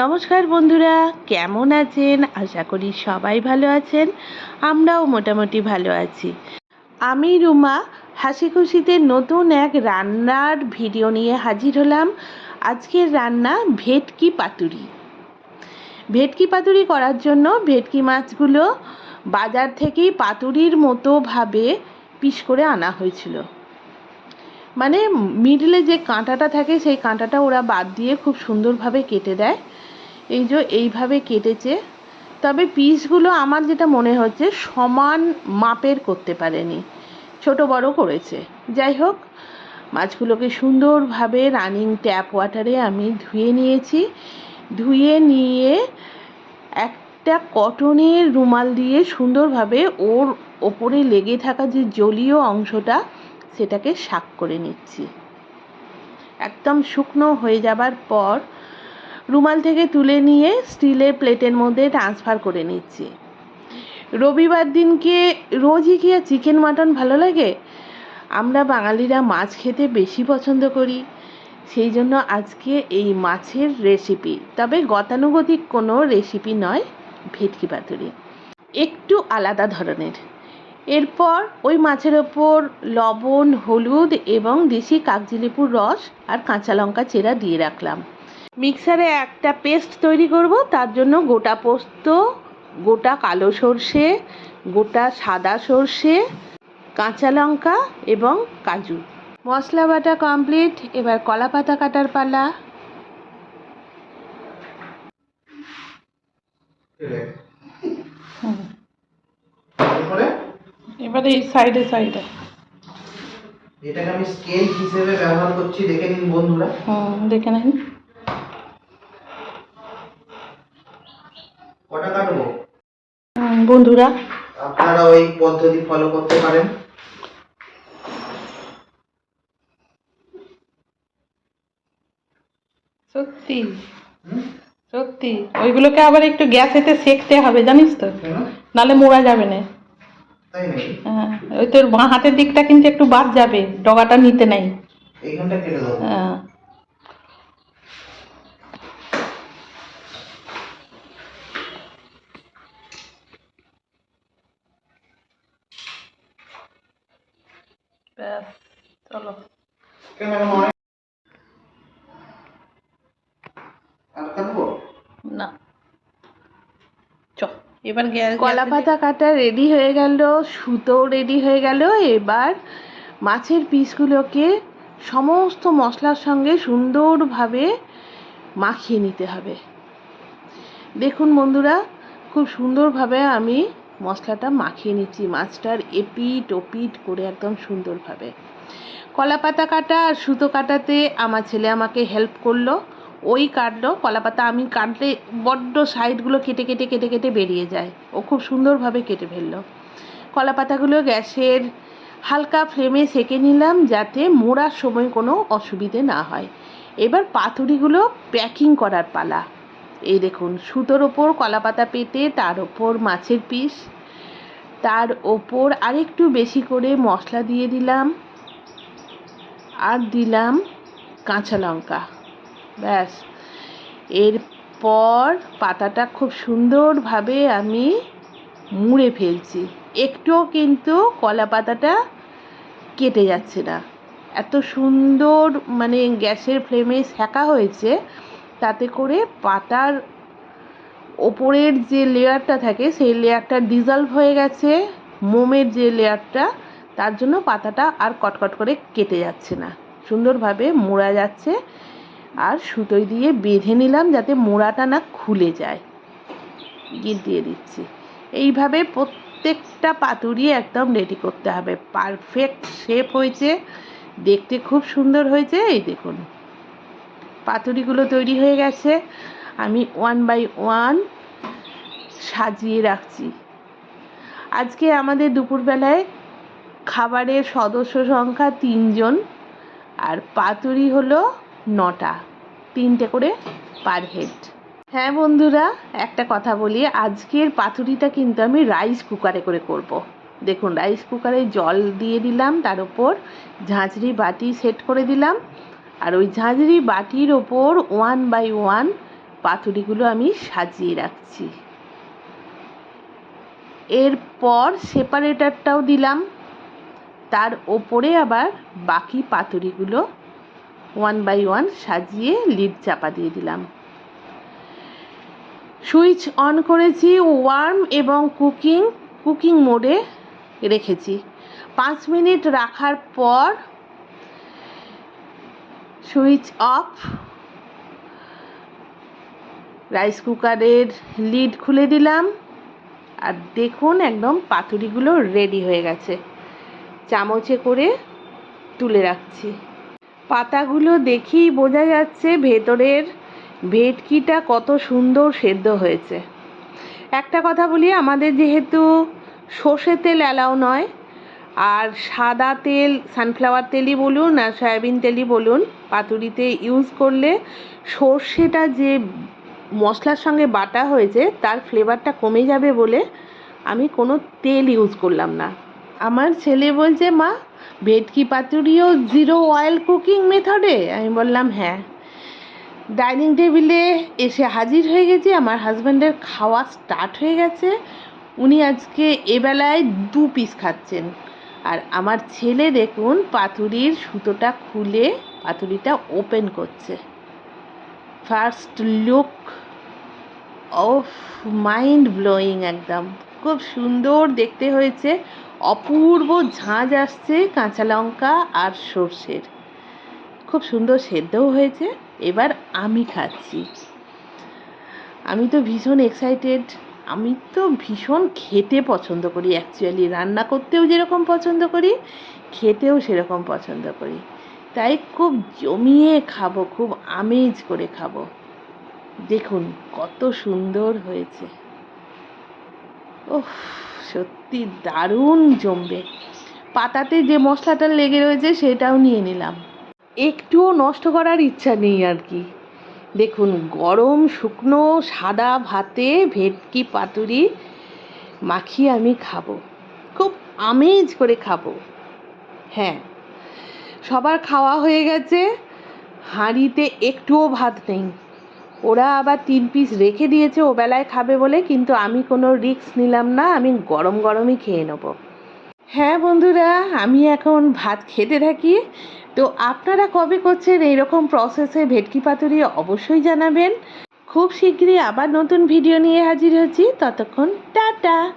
নমস্কার বন্ধুরা, কেমন আছেন? আশা করি সবাই ভালো আছেন। আমরাও মোটামুটি ভালো আছি। আমি রুমা হাসি খুশিতে নতুন এক রান্নার ভিডিও নিয়ে হাজির হলাম। আজকের রান্না ভেটকি পাতুরি। ভেটকি পাতুরি করার জন্য ভেটকি মাছগুলো বাজার থেকেই পাতুরির মতোভাবে পিস করে আনা হয়েছিল। মানে মিডলে যে কাঁটাটা থাকে, সেই কাঁটাটা ওরা বাদ দিয়ে খুব সুন্দরভাবে কেটে দেয়। এই যে এইভাবে কেটেছে। তবে পিসগুলো আমার যেটা মনে হচ্ছে সমান মাপের করতে পারেনি। ছোট বড় করেছে। যাই হোক, মাছগুলোকে সুন্দরভাবে রানিং ট্যাপ ওয়াটারে আমি ধুয়ে নিয়েছি। ধুয়ে নিয়ে একটা কটনের রুমাল দিয়ে সুন্দরভাবে ওর ওপরে লেগে থাকা যে জলীয় অংশটা সেটাকে শাক করে নিচ্ছি। একদম শুকনো হয়ে যাবার পর রুমাল থেকে তুলে নিয়ে স্টিলের প্লেটের মধ্যে ট্রান্সফার করে নিচ্ছি। রবিবার দিনকে রোজই কি আর চিকেন মাটন ভালো লাগে? আমরা বাঙালিরা মাছ খেতে বেশি পছন্দ করি। সেই জন্য আজকে এই মাছের রেসিপি তবে গতানুগতিক কোনো রেসিপি নয়, ভেটকি পাতুরি। একটু আলাদা ধরনের। এরপর ওই মাছের ওপর লবণ, হলুদ এবং দেশি কাগজি কাগজিলেবুর রস আর কাঁচা লঙ্কা চেরা দিয়ে রাখলাম। মিক্সারে একটা পেস্ট তৈরি করব, তার জন্য গোটা পোস্ত, গোটা কালো সর্ষে, গোটা সাদা সর্ষে, কাঁচা লঙ্কা এবং কাজু। মশলা বাটা কমপ্লিট, এবার কলা পাতা কাটার পালা। তারপরে? এবারে এই সাইডে সাইডে এটাকে আমি স্কেল হিসেবে ব্যবহার করছি দেখে নিন বন্ধুরা। হুম দেখে নিন। কটা কাটবো? বন্ধুরা। আপনারা ওই পদ্ধতি ফলো করতে পারেন। সত্যি? সত্যি? ওইগুলোকে আবার একটু গ্যাসেতে সেকতে হবে জানিস তো? নালে মোড়া যাবে না। হ্যাঁ, ওই তোর বাঁ হাতের দিকটা কিন্তু একটু বাদ যাবে ডগাটা নিতে নাই। এইখানটা কেটে দাও। হ্যাঁ ব্যাস চলো কেন এরকম অনেক আর কাটবো না চ এবার গ্যাস কলা পাতা কাটা রেডি হয়ে গেল সুতো রেডি হয়ে গেল। এবার মাছের পিসগুলোকে সমস্ত মশলার সঙ্গে সুন্দরভাবে মাখিয়ে নিতে হবে। দেখুন বন্ধুরা খুব সুন্দরভাবে আমি মশলাটা মাখিয়ে নিচ্ছি। মাছটার এপিট ওপিট করে একদম সুন্দরভাবে। কলা পাতা কাটা আর সুতো কাটাতে আমার ছেলে আমাকে হেল্প করল। ওই কাটলো কলা পাতা আমি কাটলে বড্ড সাইডগুলো কেটে কেটে কেটে কেটে বেরিয়ে যায়। ও খুব সুন্দরভাবে কেটে ফেলল। কলা পাতাগুলো গ্যাসের হালকা ফ্লেমে সেঁকে নিলাম যাতে মোড়ার সময় কোনো অসুবিধে না হয়। এবার পাতুরিগুলো প্যাকিং করার পালা। এই দেখুন, সুতোর ওপর কলা পাতা পেতে, তার ওপর মাছের পিস, তার ওপর আরেকটু বেশি করে মশলা দিয়ে দিলাম, আর দিলাম কাঁচা লঙ্কা। ব্যাস। এরপর পাতাটা খুব সুন্দরভাবে আমি মুড়ে ফেলছি। একটুও কিন্তু কলা পাতাটা কেটে যাচ্ছে না। এত সুন্দর মানে গ্যাসের ফ্লেমে সেঁকা হয়েছে, তাতে করে পাতার ওপরের যে লেয়ারটা থাকে, সেই লেয়ারটা ডিজলভ হয়ে গেছে। মোমের যে লেয়ারটা, তার জন্য পাতাটা আর কটকট করে কেটে যাচ্ছে না। সুন্দরভাবে মোড়া যাচ্ছে। আর সুতোই দিয়ে বেঁধে নিলাম যাতে মোড়াটা না খুলে যায়। গিট দিয়ে দিচ্ছি। এইভাবে প্রত্যেকটা পাতুরি একদম রেডি করতে হবে। পারফেক্ট শেপ হয়েছে। দেখতে খুব সুন্দর হয়েছে। এই দেখুন। পাতুরিগুলো তৈরি হয়ে গেছে। আমি ওয়ান বাই ওয়ান সাজিয়ে রাখছি। আজকে আমাদের দুপুরবেলায় খাবারের সদস্য সংখ্যা তিনজন। আর পাতুরি হলো নটা। তিনটে করে পার হেড হ্যাঁ বন্ধুরা, একটা কথা বলি, আজকের পাতুরিটা কিন্তু আমি রাইস কুকারে করে করব। দেখুন রাইস কুকারে জল দিয়ে দিলাম, তার ওপর ঝাঁঝরি বাটি সেট করে দিলাম। আর ওই ঝাঁঝরি বাটির ওপর ওয়ান বাই ওয়ান পাতুরিগুলো আমি সাজিয়ে রাখছি। এরপর সেপারেটারটাও দিলাম। তার ওপরে আবার বাকি পাতুরিগুলো ওয়ান বাই ওয়ান সাজিয়ে লিড চাপা দিয়ে দিলাম। সুইচ অন করেছি, ওয়ার্ম এবং কুকিং কুকিং মোডে রেখেছি। পাঁচ মিনিট রাখার পর সুইচ অফ। রাইস কুকারের লিড খুলে দিলাম। আর দেখুন একদম পাতুরিগুলো রেডি হয়ে গেছে। চামচে করে তুলে রাখছি। পাতাগুলো দেখেই বোঝা যাচ্ছে ভেতরের ভেটকিটা কত সুন্দর সেদ্ধ হয়েছে। একটা কথা বলি, আমাদের যেহেতু সর্ষে তেল অ্যালাউ নয়, আর সাদা তেল, সানফ্লাওয়ার তেলই বলুন আর সয়াবিন তেলই বলুন, পাতুরিতে ইউজ করলে সর্ষেটা যে মশলার সঙ্গে বাটা হয়েছে, তার ফ্লেভারটা কমে যাবে বলে আমি কোনো তেল ইউজ করলাম না। আমার ছেলে বলছে, মা ভেটকি পাতুরিও জিরো অয়েল কুকিং মেথডে আমি বললাম হ্যাঁ। ডাইনিং টেবিলে এসে হাজির হয়ে গেছি। আমার হাজব্যান্ডের খাওয়া স্টার্ট হয়ে গেছে। উনি আজকে এবেলায় দু পিস খাচ্ছেন। আর আমার ছেলে দেখুন, পাতুরির সুতোটা খুলে পাতুরিটা ওপেন করছে। First look of mind blowing একদম। খুব সুন্দর দেখতে হয়েছে। অপূর্ব ঝাঁঝ আসছে কাঁচা লঙ্কা আর সর্ষের। খুব সুন্দর সেদ্ধও হয়েছে। এবার আমি খাচ্ছি। আমি তো ভীষণ এক্সাইটেড আমি তো ভীষণ খেতে পছন্দ করি অ্যাকচুয়ালি রান্না করতেও যেরকম পছন্দ করি, খেতেও সেরকম পছন্দ করি। তাই খুব জমিয়ে খাব, খুব আমেজ করে খাব। দেখুন কত সুন্দর হয়েছে। ওহ সত্যি দারুণ জমবে। পাতাতে যে মশলাটা লেগে রয়েছে সেটাও নিয়ে নিলাম। একটুও নষ্ট করার ইচ্ছা নেই আর কি। দেখুন, গরম, শুকনো, সাদা ভাতে ভেটকি পাতুরি মাখিয়ে আমি খাব। খুব আমেজ করে খাব। হ্যাঁ সবার খাওয়া হয়ে গেছে, হাঁড়িতে একটুও ভাত নেই। ওরা আবার তিন পিস রেখে দিয়েছে, ও বেলায় খাবে বলে, কিন্তু আমি কোনো রিস্ক নিলাম না, আমি গরম গরমই খেয়ে নেব। হ্যাঁ বন্ধুরা, আমি এখন ভাত খেতে থাকি। তো আপনারা কবে করছেন এইরকম প্রসেসে ভেটকি পাতুরি অবশ্যই জানাবেন। খুব শীঘ্রই আবার নতুন ভিডিও নিয়ে হাজির হচ্ছি। ততক্ষণ টাটা!